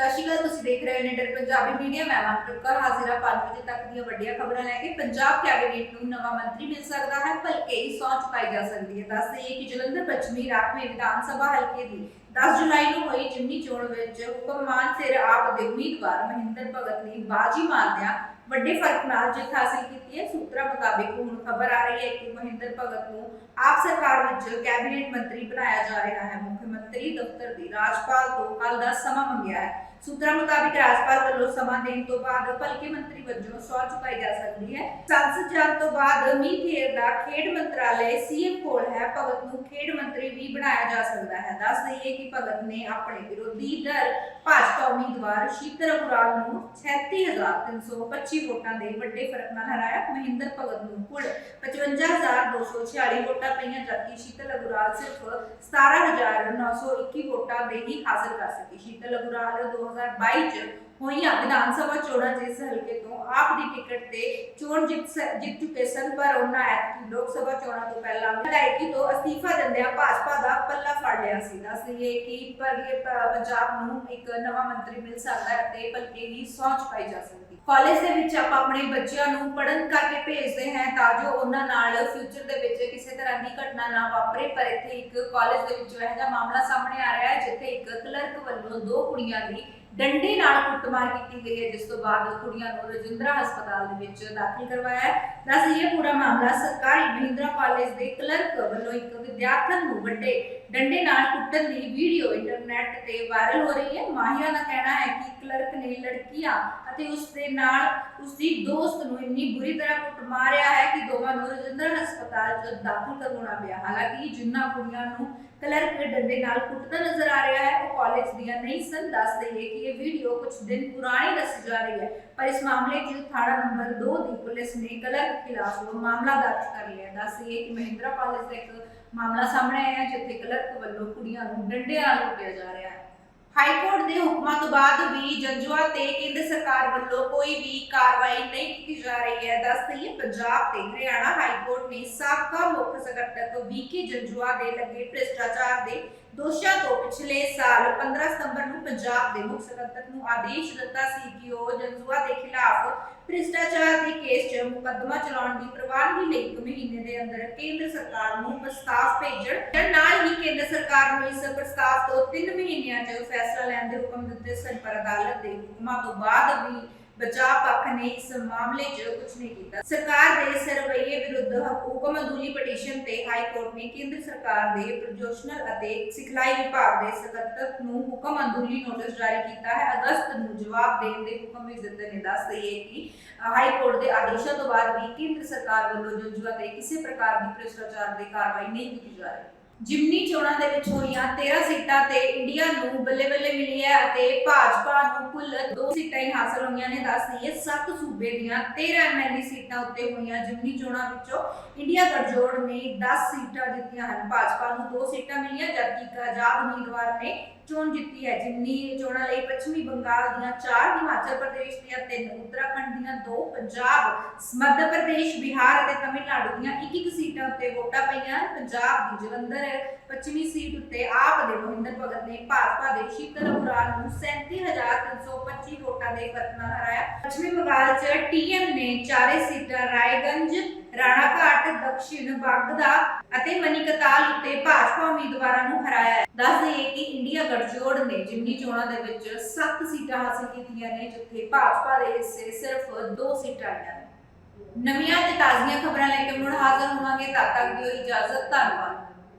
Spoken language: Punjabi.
ਸਤਿ ਸ਼੍ਰੀ ਅਕਾਲ, ਤੁਸੀਂ ਦੇਖ ਰਹੇ ਹੋ ਨਿਡਰ ਪੰਜਾਬੀ ਮੀਡੀਆ, ਮੈਂ ਮਨਪ੍ਰੀਤ ਕੌਰ 5 ਵਜੇ ਤੱਕ ਦੀਆਂ ਵੱਡੀਆਂ ਖਬਰਾਂ ਲੈ ਕੇ। ਪੰਜਾਬ ਕੈਬਨਿਟ ਨੂੰ ਨਵਾਂ ਮੰਤਰੀ ਮਿਲ ਸਕਦਾ ਹੈ ਭਲਕੇ ਹੀ ਸੌਂਚ ਪਾਈ ਜਾ ਸਕਦੀ ਹੈ। ਦੱਸ ਦਈਏ ਕਿ ਜਲੰਧਰ ਪੱਛਮੀ ਰਾਖਵੇਂ ਵਿਧਾਨ ਸਭਾ ਹਲਕੇ ਦੀ 10 ਜੁਲਾਈ ਨੂੰ ਹੋਈ ਜਿਮਨੀ ਚੋਣ ਵਿੱਚ ਹੁਕਮਮਾਨ ਸਿਰ ਆਪ ਦੇ ਉਮੀਦਵਾਰ ਮਹਿੰਦਰ ਭਗਤ ਨੇ ਬਾਜੀ ਮਾਰਦਿਆਂ ਵੱਡੇ ਫ਼ਰਕ ਨਾਲ ਜਿੱਤ ਹਾਸਲ ਕੀਤੀ ਹੈ। ਸੂਤਰਾਂ ਮੁਤਾਬਿਕ ਹੁਣ ਖਬਰ ਆ ਰਹੀ ਹੈ ਕਿ ਮਹਿੰਦਰ ਭਗਤ ਨੂੰ ਆਪ ਸਰਕਾਰ ਵਿੱਚ ਕੈਬਨਿਟ ਮੰਤਰੀ ਬਣਾਇਆ ਜਾ ਰਿਹਾ ਹੈ। ਮੁੱਖ ਮੰਤਰੀ ਦਫ਼ਤਰ ਦੀ ਰਾਜਪਾਲ ਤੋਂ ਕੱਲ ਦਾ ਸਮਾਂ ਮੰਗਿਆ ਹੈ। ਸੂਤਰਾਂ ਮੁਤਾਬਿਕ ਰਾਜਪਾਲ ਵੱਲੋਂ ਸਮਾਂ ਦੇਣ ਤੋਂ ਬਾਅਦ ਭਲਕੇ ਮੰਤਰੀ ਵਜੋਂ ਸਹੁੰ ਚੁਕਾਈ ਜਾ ਸਕਦੀ ਹੈ। ਸੰਸਦ ਜਾਣ ਤੋਂ ਬਾਅਦ ਮੀਥੇਰ ਦਾ ਖੇਡ ਮੰਤਰਾਲੇ ਸੀਐਮ ਕੋਲ ਹੈ। ਭਗਤ ਨੂੰ ਖੇਡ ਮੰਤਰੀ ਵੀ ਬਣਾਇਆ ਜਾ ਸਕਦਾ ਹੈ। ਦੱਸ ਦਈਏ ਕਿ ਭਗਤ ਨੇ ਆਪਣੇ ਵਿਰੋਧੀ ਦਲ ਭਾਜਪਾ ਉਮੀਦਵਾਰ ਸ਼ੀਤਲ ਅਗਰਵਾਲ ਨੂੰ 36325 ਵੋਟਾਂ ਦੇ ਵੱਡੇ ਫ਼ਰਕ ਨਾਲ ਹਰਾਇਆ। ਮਹਿੰਦਰ ਭਗਤ ਨੂੰ ਕੁੱਲ 55246 ਵੋਟਾਂ ਪਈਆਂ, ਜਦਕਿ ਸ਼ੀਤਲ ਅਗਰਵਾਲ ਸਿਰਫ 17921 ਵੋਟਾਂ ਦੇ ਹੀ ਹਾਸਲ ਕਰ ਸਕੀ। ਸ਼ੀਤਲ ਅਗਰਵਾਲ 2022 ਚ ਹੋਈਆਂ ਵਿਧਾਨ ਸਭਾ ਚੋਣਾਂ 'ਚ ਹਲਕੇ ਤੋਂ ਆਪ ਦੀ ਟਿਕਟ ਤੇ ਚੋਣ ਜਿੱਤ ਸ- ਜਿੱਤ ਚੁੱਕੇ ਸਨ, ਪਰ ਉਹਨਾਂ ਐਤਕੀ ਲੋਕ ਸਭਾ ਚੋਣਾਂ ਤੋਂ ਪਹਿਲਾਂ ਵਿਧਾਇਕੀ ਤੋਂ ਅਸਤੀਫਾ ਦਿੰਦਿਆਂ ਭਾਜਪਾ ਦਾ ਪੱਲਾ ਫੜ ਲਿਆ ਸੀ। ਦੱਸ ਦਈਏ ਕਿ ਪਰ ਪ- ਪੰਜਾਬ ਨੂੰ ਇੱਕ ਨਵਾਂ ਮੰਤਰੀ ਮਿਲ ਸਕਦਾ ਹੈ ਤੇ ਬਲਕਿ ਹੀ ਸੌਂਚ ਪਾਈ ਜਾ ਸਕਦੀ। ਕਾਲਜ ਦੇ ਵਿੱਚ ਆਪਾਂ ਆਪਣੇ ਬੱਚਿਆਂ ਨੂੰ ਪੜ੍ਹਨ ਕਰਕੇ ਭੇਜਦੇ ਹਾਂ ਤਾਂ ਜੋ ਉਹਨਾਂ ਨਾਲ ਫਿਊਚਰ ਦੇ ਵਿੱਚ ਕਿਸੇ ਤਰ੍ਹਾਂ ਦੀ ਘਟਨਾ ਨਾ ਵਾਪਰੇ, ਪਰ ਇੱਥੇ ਇੱਕ ਕਾਲਜ ਦੇ ਵਿੱਚ ਇਹੋ ਜਿਹਾ ਮਾਮਲਾ ਸਾਹਮਣੇ ਆ ਰਿਹਾ ਹੈ ਜਿੱਥੇ ਇੱਕ ਕਲਰਕ ਵੱਲੋਂ ਦੋ ਕੁੜੀਆਂ ਦੀ ਡੰਡੇ ਨਾਲ ਕੁੱਟਮਾਰ ਕੀਤੀ ਗਈ ਹੈ, ਜਿਸ ਤੋਂ ਬਾਅਦ ਕੁੜੀਆਂ ਨੂੰ ਰਜਿੰਦਰਾ ਹਸਪਤਾਲ ਦੇ ਵਿੱਚ ਦਾਖਲ ਕਰਵਾਇਆ ਹੈ। ਦੱਸ ਇਹ ਪੂਰਾ ਮਾਮਲਾ ਸਰਕਾਰੀ ਮਹਿੰਦਰਾ ਕਾਲਜ ਦੇ ਕਲਰਕ ਵੱਲੋਂ ਇੱਕ ਵਿਦਿਆਰਥਣ ਨੂੰ ਵੱਡੇ ਡੰਡੇ ਨਾਲ ਕੁੱਟਣ ਦੀ ਵੀਡੀਓ ਇੰਟਰਨੈਟ ਤੇ ਵਾਇਰਲ ਹੋ ਰਹੀ ਹੈ। ਮਾਹਿਰਾਂ ਦਾ ਕਹਿਣਾ ਹੈ ਕਿ ਕਲਰਕ ਨੇ ਲੜਕੀਆਂ ਅਤੇ ਉਸ ਦੇ ਨਾਲ ਉਸ ਦੀ ਦੋਸਤ ਨੂੰ ਇੰਨੀ ਬੁਰੀ ਤਰ੍ਹਾਂ ਕੁੱਟ ਮਾਰਿਆ ਹੈ ਕਿ ਦੋਵਾਂ ਨੂੰ ਰਜਿੰਦਰਾ ਹਸਪਤਾਲ 'ਚ ਦਾਖਲ ਕਰਵਾਉਣਾ ਪਿਆ। ਹਾਲਾਂਕਿ ਜਿਨ੍ਹਾਂ ਕੁੜੀਆਂ ਨੂੰ ਕਲਰਕ ਡੰਡੇ ਨਾਲ ਕੁੱਟਦਾ ਨਜ਼ਰ ਆ ਰਿਹਾ ਹੈ। ਉਹ ਕਾਲਜ ਦੀਆਂ ਨਹੀਂ ਸਨ। ਦੱਸ ਦਈਏ ਕਿ ਇਹ ਵੀਡੀਓ ਕੁਝ ਦਿਨ ਪੁਰਾਣੀ ਦੱਸੀ ਜਾ ਰਹੀ ਹੈ। ਪਰ ਇਸ ਮਾਮਲੇ 'ਚ ਥਾਣਾ ਨੰਬਰ 2 ਦੀ ਪੁਲਿਸ ਨੇ ਕਲਰਕ ਖਿਲਾਫ ਮਾਮਲਾ ਦਰਜ ਕਰ ਲਿਆ ਹੈ। ਦੱਸ ਦਈਏ ਕਿ ਮਹਿੰਦਰਾ ਕਾਲਜ ਦਾ ਇੱਕ ਮਾਮਲਾ ਸਾਹਮਣੇ ਆਇਆ ਜਿੱਥੇ ਕਲਰਕ ਵੱਲੋਂ ਕੁੜੀਆਂ ਨੂੰ ਡੰਡੇ ਨਾਲ ਕੁੱਟਿਆ ਜਾ ਰਿਹਾ ਹੈ। ਹਾਈ ਕੋਰਟ ਦੇ ਹੁਕਮਾਂ ਤੋਂ ਬਾਅਦ ਵੀ ਜੰਜੂਆ ਤੇ ਕੇਂਦਰ ਸਰਕਾਰ ਵੱਲੋਂ ਕੋਈ ਵੀ ਕਾਰਵਾਈ ਨਹੀਂ ਕੀਤੀ ਜਾ ਰਹੀ ਹੈ। ਦੱਸ ਦਈਏ, ਪੰਜਾਬ ਤੇ ਹਰਿਆਣਾ ਹਾਈ ਕੋਰਟ ਨੇ ਸਾਬਕਾ ਮੁੱਖ ਸਕੱਤਰ ਵੀਕੇ ਜੰਜੂਆ ਦੇ ਲੱਗੇ ਭ੍ਰਿਸ਼ਟਾਚਾਰ ਦੇ ਦੋਸ਼ਾਂ ਤੋਂ ਪਿਛਲੇ ਸਾਲ 15 ਸਤੰਬਰ ਨੂੰ ਪੰਜਾਬ ਦੇ ਮੁੱਖ ਸਕੱਤਰ ਨੂੰ ਆਦੇਸ਼ ਦਿੱਤਾ ਸੀ ਕਿ ਉਹ ਜੰਜੂਆ ਦੇ ਖਿਲਾਫ ਭ੍ਰਿਸ਼ਟਾਚਾਰ ਦੇ ਕੇਸ 'ਚ ਮੁਕੱਦਮਾ ਚਲਾਉਣ ਦੀ ਪ੍ਰਵਾਨ ਪ੍ਰਵਾਨਗੀ ਲਈ ਮਹੀਨੇ ਦੇ ਅੰਦਰ ਕੇਂਦਰ ਸਰਕਾਰ ਨੂੰ ਪ੍ਰਸਤਾਵ ਭੇਜਣ। ਤੇ ਨਾਲ ਹੀ ਕੇਂਦਰ ਸਰਕਾਰ ਨੂੰ ਇਸ ਪ੍ਰਸਤਾਵ ਤੋਂ 3 ਮਹੀਨਿਆਂ 'ਚ ਫੈਸਲਾ ਲੈਣ ਦੇ ਹੁਕਮ ਦਿੱਤੇ ਸਨ, ਪਰ ਅਦਾਲਤ ਦੇ ਹੁਕਮਾਂ ਤੋਂ ਬਾਅਦ ਵੀ ਬਚਾਅ ਪੱਖ ਨੇ ਇਸ ਮਾਮਲੇ 'ਚ ਕੁਝ ਨਹੀਂ ਕੀਤਾ। ਸਰਕਾਰ ਦੇ ਸਰਵਈਏ ਵਿਰੁੱਧ ਹੁਕਮ ਅਦੂਲੀ ਪਟੀਸ਼ਨ ਤੇ ਹਾਈ ਕੋਰਟ ਨੇ ਕੇਂਦਰ ਸਰਕਾਰ ਦੇ ਪ੍ਰੋਜੋਸ਼ਨਲ ਅਤੇ ਸਿਖਲਾਈ ਵਿਭਾਗ ਦੇ ਸਕੱਤਰ ਨੂੰ ਹੁਕਮ ਅਦੂਲੀ ਨੋਟਿਸ ਜਾਰੀ ਕੀਤਾ ਹੈ। ਅਗਸਤ ਨੂੰ ਜਵਾਬ ਦੇਣ ਦੇ ਹੁਕਮ ਵੀ ਦਿੱਤੇ ਨੇ। ਦੱਸ ਦਈਏ ਕਿ ਹਾਈ ਕੋਰਟ ਦੇ ਆਦੇਸ਼ਾਂ ਤੋਂ ਬਾਅਦ ਵੀ ਕੇਂਦਰ ਸਰਕਾਰ ਵੱਲੋਂ ਜੰਜੂਆ ਤੇ ਕਿਸੇ ਪ੍ਰਕਾਰ ਦੀ ਭ੍ਰਿਸ਼ਟਾਚਾਰ ਦੀ ਕਾਰਵਾਈ ਨਹੀਂ ਕੀਤੀ ਜਾ ਰਹੀ। ਜਿਮਨੀ ਚੋਣਾਂ ਦੇ ਵਿੱਚ ਹੋਈਆਂ 13 ਸੀਟਾਂ ਤੇ ਇੰਡੀਆ ਨੂੰ ਬੱਲੇ ਬੱਲੇ ਮਿਲੀ ਹੈ ਅਤੇ ਭਾਜਪਾ ਨੂੰ ਕੁੱਲ 2 ਸੀਟਾਂ ਹੀ ਹਾਸਲ ਹੋਈਆਂ ਨੇ, ਦੱਸ ਦਈਏ 7 ਸੂਬੇ ਦੀਆਂ 13 ਐਮਐਲਏ ਸੀਟਾਂ ਉੱਤੇ ਹੋਈਆਂ ਜਿਮਨੀ ਚੋਣਾਂ ਵਿੱਚੋਂ ਇੰਡੀਆ ਗਠਜੋੜ ਨੇ 10 ਸੀਟਾਂ ਜਿੱਤੀਆਂ ਹਨ। ਭਾਜਪਾ ਨੂੰ 2 ਸੀਟਾਂ ਮਿਲੀਆਂ, ਜਦਕਿ ਇੱਕ ਆਜ਼ਾਦ ਉਮੀਦਵਾਰ ਨੇ ਚੋਣ ਜਿੱਤੀ ਹੈ ਜਿਮਨੀ ਚੋਣਾਂ ਲਈ ਪੱਛਮੀ ਬੰਗਾਲ ਦੀਆਂ 4 ਹਿਮਾਚਲ ਪ੍ਰਦੇਸ਼ ਦੀਆਂ 3 ਉੱਤਰਾਖੰਡ ਦੀਆਂ 2 ਪੰਜਾਬ, ਮੱਧ ਪ੍ਰਦੇਸ਼, ਬਿਹਾਰ ਅਤੇ ਤਮਿਲਨਾਡੂ ਦੀਆਂ ਇੱਕ ਇੱਕ ਸੀਟਾਂ ਉੱਤੇ ਵੋਟਾਂ ਪਈਆਂ ਪੰਜਾਬ ਦੀ ਜਲੰਧਰ ਪੱਛਮੀ ਸੀਟ ਉੱਤੇ ਆਪ ਦੇ ਮਹਿੰਦਰ ਭਗਤ ਨੇ ਭਾਜਪਾ ਦੇ ਸ਼ੀਤਲ ਅਗਰਵਾਲ ਨੂੰ 37325 ਵੋਟਾਂ ਦੇ ਫ਼ਰਕ ਨਾਲ ਹਰਾਇਆ। ਪੱਛਮੀ ਬੰਗਾਲ 'ਚ ਟੀਐਮ ਨੇ ਚਾਰੇ ਸੀਟਾਂ, ਰਾਏਗੰਜ ਰਾਣਾਘਾਟ ਦਕਸ਼ਿਣ, ਬਾਗਦਾ ਅਤੇ ਮਨੀਕਤਾਲ ਉੱਤੇ ਭਾਜਪਾ ਉਮੀਦਵਾਰਾਂ ਨੂੰ ਹਰਾਇਆ ਹੈ। ਦੱਸ ਦਈਏ ਕਿ ਇੰਡੀਆ ਗਠਜੋੜ ਨੇ ਜਿਮਨੀ ਚੋਣਾਂ ਦੇ ਵਿੱਚ 7 ਸੀਟਾਂ ਹਾਸਲ ਕੀਤੀਆਂ ਨੇ, ਜਿੱਥੇ ਭਾਜਪਾ ਦੇ ਹਿੱਸੇ ਸਿਰਫ 2 ਸੀਟਾਂ ਆਈਆਂ ਨੇ। ਨਵੀਆਂ ਤੇ ਤਾਜ਼ੀਆਂ ਖਬਰਾਂ ਲੈ ਕੇ ਮੁੜ ਹਾਜ਼ਰ ਹੋਵਾਂਗੇ। ਤਦ ਤੱਕ ਦਿਓ ਇਜਾਜ਼ਤ, ਧੰਨਵਾਦ।